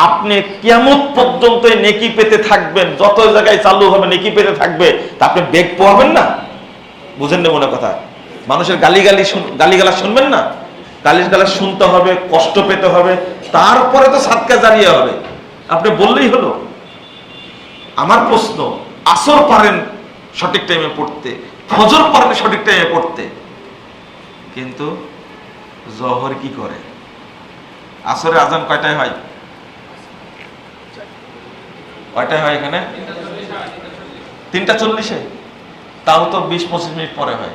আপনি কেমন পর্যন্ত নেকি পেতে থাকবেন, যত জায়গায় চালু হবে নেকি পেতে থাকবে, তা আপনি বেগ পোয়াবেন না? বুঝেন না মনে কথা? মানুষের গালিগালি শুন- গালিগালা শুনবেন না? গালি গালা শুনতে হবে, কষ্ট পেতে হবে, তারপরে তো সাতকা জারিয়ে হবে। আপনি বললেই হলো। আমার প্রশ্ন, আসর পারেন সঠিক টাইমে পড়তে, ফজর পারেন সঠিক টাইমে পড়তে। কিন্তু জহর কি করে? আসরে আজান কয়টায় হয়? কয়টায় হয় এখানে? তিনটা চল্লিশে? তাও তো বিশ পঁচিশ মিনিট পরে হয়।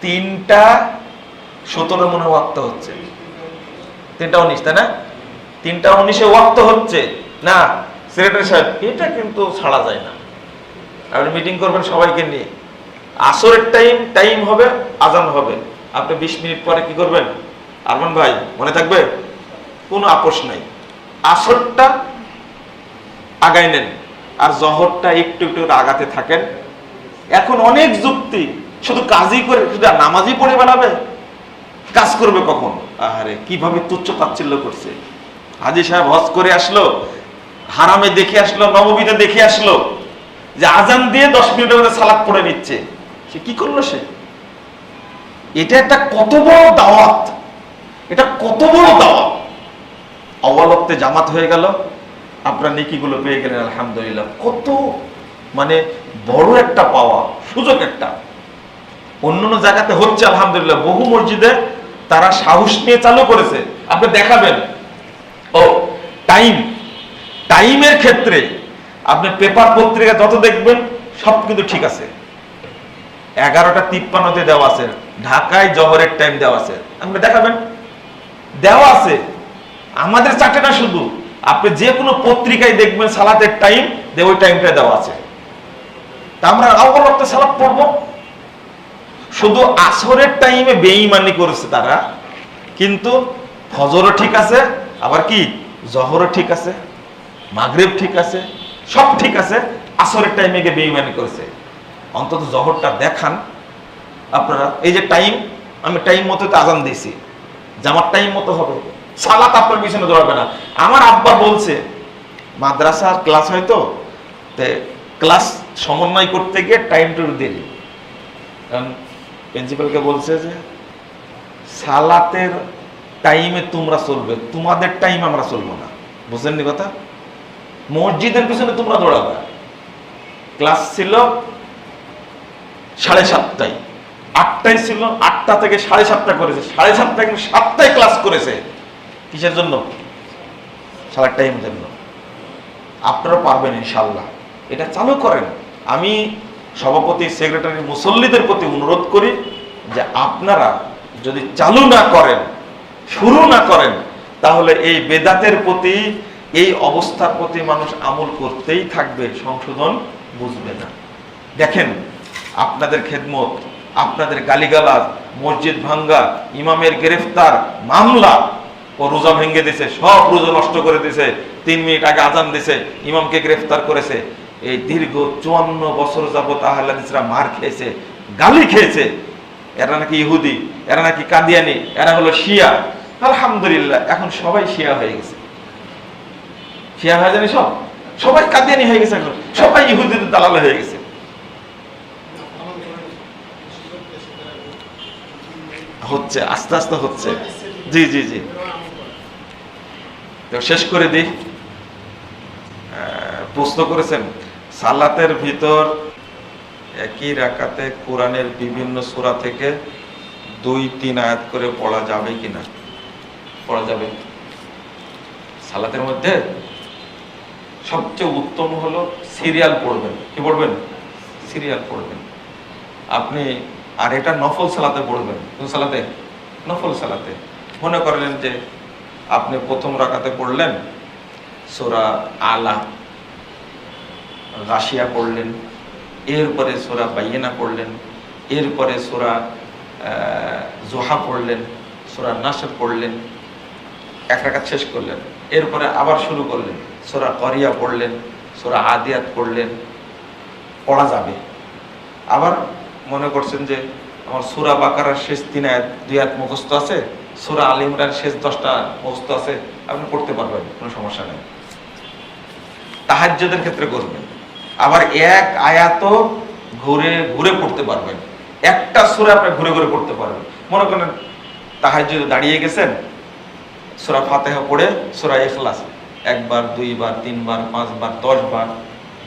তিনটা সতেরো মনে ওয়াক্ত হচ্ছে। তিনটা উনিশ, তাই না? তিনটা উনিশে ওয়াক্ত হচ্ছে। না, সেক্রেটারি সাহেব, এটা কিন্তু ছাড়া যায় না। আপনি মিটিং করবেন সবাইকে নিয়ে। আসরের টাইম টাইম হবে, আজান হবে। আপনি বিশ মিনিট পরে কি করবেন? আরমান ভাই, মনে থাকবে? কোনো আপোষ নাই। আসরটা আগায় নেন আর জহরটা একটু একটু আগাতে থাকেন। এখন অনেক যুক্তি, শুধু কাজই করে, শুধু নামাজই পড়ে বেড়াবে? কাজ করবে কখন? আরে কীভাবে তুচ্ছ তাচ্ছিল্য করছে? হাজি সাহেব হজ করে আসলো, হারামে দেখে আসলো, নবমীতে দেখে আসলো, যে আজান দিয়ে দশ মিনিটের মধ্যে সালাদ পড়ে নিচ্ছে। সে কি করল সে? এটা একটা কত বড় দাওয়াত। এটা কত বড় দাওয়াত। অবলপ্তে জামাত হয়ে গেল। আপনার নেকিগুলো পেয়ে গেলেন, আলহামদুলিল্লাহ। কত মানে বড় একটা পাওয়া, সুযোগ একটা। অন্য অন্য জায়গাতে হচ্ছে, আলহামদুলিল্লাহ। বহু মসজিদে তারা সাহস নিয়ে চালু করেছে। আপনি দেখাবেন। ও, টাইম। টাইমের ক্ষেত্রে আপনি পেপার পত্রিকা যত দেখবেন, সব কিন্তু ঠিক আছে। এগারোটা তিপ্পান্নতে দেওয়া আছে। ঢাকায় জহরের টাইম দেওয়া আছে। আপনি দেখাবেন। দেওয়া আছে। আমাদের না শুধু। আপনি যে কোনো পত্রিকায় দেখবেন, সালাতের টাইম যে ওই টাইমটা দেওয়া আছে। তা আমরা অবলপ্ত সালাত পড়ব। শুধু আসরের টাইমে বেঈমানি করেছে তারা। কিন্তু ফজরও ঠিক আছে, আবার কি? জহরও ঠিক আছে, মাগরেব ঠিক আছে, সব ঠিক আছে, আসরের টাইমে গিয়ে বেঈমানি করেছে। অন্তত জহরটা দেখান। আপনারা, এই যে টাইম আমি টাইম মতো তো আজান দিয়েছি। জামার টাইম মতো হবে। সালাত আপনার পিছনে দৌড়াবে না। আমার আব্বা বলছে মাদ্রাসার ক্লাস হয়তো তে ক্লাস সমন্বয় করতে গিয়ে টাইম টু দেরি। কারণ প্রিন্সিপালকে বলছে যে, সালাতের টাইমে তোমরা চলবে, তোমাদের টাইম আমরা চলবো না। বুঝলেননি কথা? মসজিদের পিছনে তোমরা দৌড়াবে। ক্লাস ছিল সাড়ে সাতটায়। আটটায় ছিল, আটটা থেকে সাড়ে সাতটা করেছে। সাড়ে সাতটা কিন্তু সাতটায় ক্লাস করেছে। কিসের জন্য? সালার টাইম জন্য। আপনারা পারবেন ইনশাল্লাহ এটা চালু করেন। আমি সভাপতি, সেক্রেটারি, মুসল্লিদের প্রতি অনুরোধ করি যে আপনারা যদি চালু না করেন, শুরু না করেন, তাহলে এই বেদাতের প্রতি, এই অবস্থার প্রতি মানুষ আমল করতেই থাকবে, সংশোধন বুঝবে না। দেখেন, আপনাদের খেদমত, আপনাদের গালিগালাজ, মসজিদ ভাঙ্গা, ইমামের গ্রেফতার, মামলা ও রোজা ভেঙে দিছে, সব রোজা নষ্ট করে দিছে, তিন মিনিট আগে আজান দিছে, ইমামকে গ্রেফতার করেছে। এই দীর্ঘ চুয়ান্ন বছর যাবত আহ্লাদিসরা মার খেয়েছে, গালি খেয়েছে। এরা নাকি ইহুদি, এরা নাকি কাদিয়ানি, এরা হলো শিয়া। আলহামদুলিল্লাহ, এখন সবাই শিয়া হয়ে গেছে। শিয়া হয়ে জানি সব? সবাই কাদিয়ানি হয়ে গেছে এখন। সবাই ইহুদিদের দালাল হয়ে গেছে। হচ্ছে, আস্তে আস্তে হচ্ছে। জি জি জি। শেষ করে দিই। প্রশ্ন করেছেন, সালাতের ভিতর একই রাকাতে কোরআনের বিভিন্ন সূরা থেকে দুই, তিন আয়াত করে পড়া যাবে কিনা? পড়া যাবে। সালাতের মধ্যে সবচেয়ে উত্তম হলো সিরিয়াল পড়বেন। কি পড়বেন? সিরিয়াল পড়বেন। আপনি আর এটা নফল সালাতে পড়বেন। কোন সালাতে? নফল সালাতে। মনে করলেন যে আপনি প্রথম রাকাতে পড়লেন, সোরা আলা, গাশিয়া পড়লেন, এরপরে সোরা বাইয়েনা পড়লেন, এরপরে সোরা জোহা পড়লেন, সোরা নাসর পড়লেন, এক রাকাত শেষ করলেন। এরপরে আবার শুরু করলেন, সোরা করিয়া পড়লেন, সোরা আদিয়াত পড়লেন, পড়া যাবে। আবার মনে করছেন যে, আমার সুরা বাকারার শেষ তিন আয়াত, দুই আয়াত মুখস্থ আছে? সুরা আল ইমরান শেষ দশটা মস্ত আছে, আপনি পড়তে পারবেন, কোনো সমস্যা নেই। তাহাজ্যদের ক্ষেত্রে করবেন। আবার এক আয়াত ঘুরে ঘুরে পড়তে পারবেন। একটা সুরা আপনি ঘুরে ঘুরে পড়তে পারবেন। মনে করেন তাহাজ্যুদে দাঁড়িয়ে গেছেন, সুরা ফাতেহা পড়ে, সুরা ইখলাস একবার, দুইবার, তিনবার, পাঁচবার দশ বার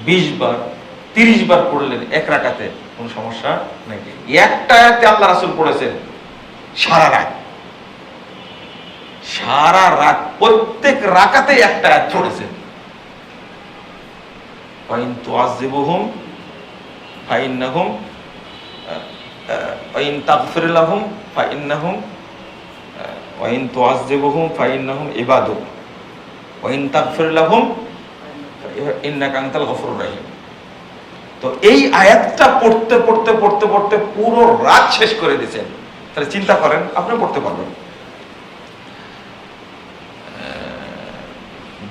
বিশ বার তিরিশ বার পড়লেন এক রাকাতে, কোনো সমস্যা নেই একটা আয়াতে আল্লাহ রাসূল পড়েছেন সারা রাত। সারা রাত, প্রত্যেক রাকাতে একটা আয়াত পড়েছেন ফাইন তুআযিবুহুম, ফাইন্নাহুম ফাইন তাগফির লাহুম, ফাইন্নাহুম ওয়াইন তুআযিবুহুম, ফাইন্নাহুম ইবাদুক ওয়াইন তাগফির লাহুম, ইন্নাকা আনতাল গফুরুর রহিম। তো এই আয়াতটা পড়তে পড়তে পড়তে পড়তে পুরো রাত শেষ করে দিয়েছেন। তাহলে চিন্তা করেন, আপনি পড়তে পারবেন।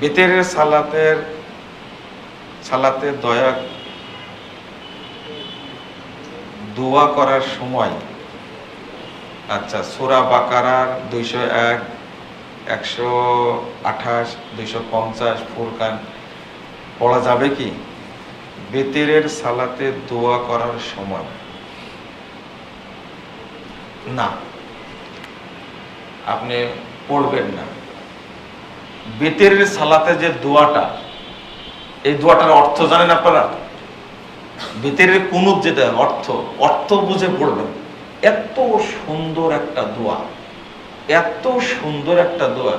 বেতের সালাতের, সালাতে দয়া, দোয়া করার সময় আচ্ছা সোরা বাকারার দুইশো এক, একশো আঠাশ, দুইশো পঞ্চাশ ফুরকান পড়া যাবে কি? বেতেরের সালাতে দোয়া করার সময়। না, আপনি পড়বেন না। বেতেরের সালাতে যে দোয়াটা, এই দোয়াটার অর্থ জানেন আপনারা? বেতেরের কুনুত যেটা, অর্থ অর্থ বুঝে পড়বেন। এত সুন্দর একটা দোয়া, এত সুন্দর একটা দোয়া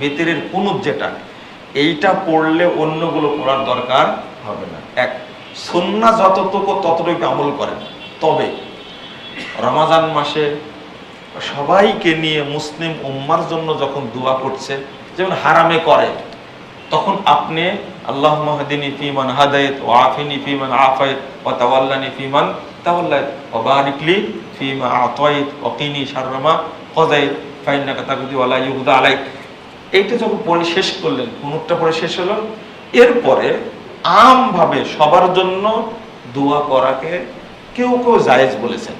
বেতেরের কুনুত যেটা, এইটা পড়লে অন্যগুলো পড়ার দরকার হবে না। এক সন্না যতটুকু ততটুকু আমল করেন। তবে রমাজান মাসে সবাইকে নিয়ে মুসলিম উম্মার জন্য যখন দোয়া করছে, যেমন হারামে করে, তখন আপনি আল্লাহ মাহদিনী ফিমান হাদায়ত ও আফিনী ফিমান আফায়ত ও তাওয়াল্লানি ফিমান তাওয়াল্লায়ত ও বারিকলি ফিমা আতয়ত ও কিনি শাররামা হদায়ত ফাইন্নাকা তাকুদি ওয়ালা ইউদা আলাইক। এইটা যখন পড়ে শেষ করলেন, কুনুরটা পরে শেষ হলো, এরপরে আমভাবে সবার জন্য দোয়া করাকে কেউ কেউ জায়েজ বলেছেন।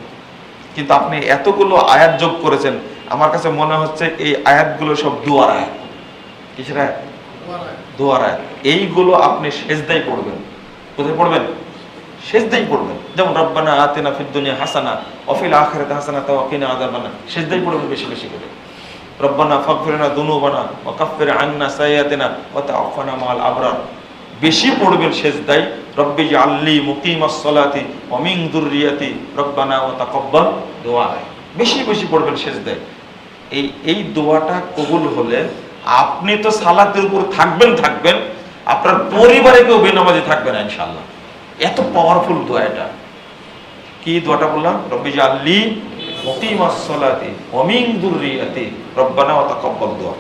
কিন্তু আপনি এতগুলো আয়াত যোগ করেছেন আমার কাছে মনে হচ্ছে এই আয়াতগুলো সব দুয়ার আয়াত। কিসের আয়াত? দোয়ার আয়াত। এইগুলো আপনি সেজদাই পড়বেন। কোথায় পড়বেন? সেজদাই পড়বেন। যেমন রব্বানা আতিনা ফিদ দুনিয়া হাসানা অফিল আখিরাতে হাসানা তাও কিনা আযাবানা সেজদাই পড়বেন বেশি বেশি করে। রব্বানা ফাগফিরনা দুনুবানা ওয়া কাফফির আন্না সাইয়াতিনা ওয়া তাওফানা মাল আবরার। বেশি পড়বেন সেজদাই রব্বি জাআললি মুকিমাস সালাতি ওয়া মিন যুররিয়াতি রব্বানা ওয়া তাকাব্বাল দোয়া বেশি বেশি পড়বেন সেজদাই এই এই দোয়াটা কবুল হলে আপনি তো সালাতের উপর থাকবেন থাকবেন, আপনার পরিবারে কেউ বেনামাজি থাকবে না, ইনশাআল্লাহ। এত পাওয়ারফুল দোয়া এটা। কি দোয়াটা বললাম? রব্বি জাআললি মুকিমাস সালাতি ওয়া মিন যুররিয়াতি রব্বানা ওয়া তাকাব্বাল দোয়া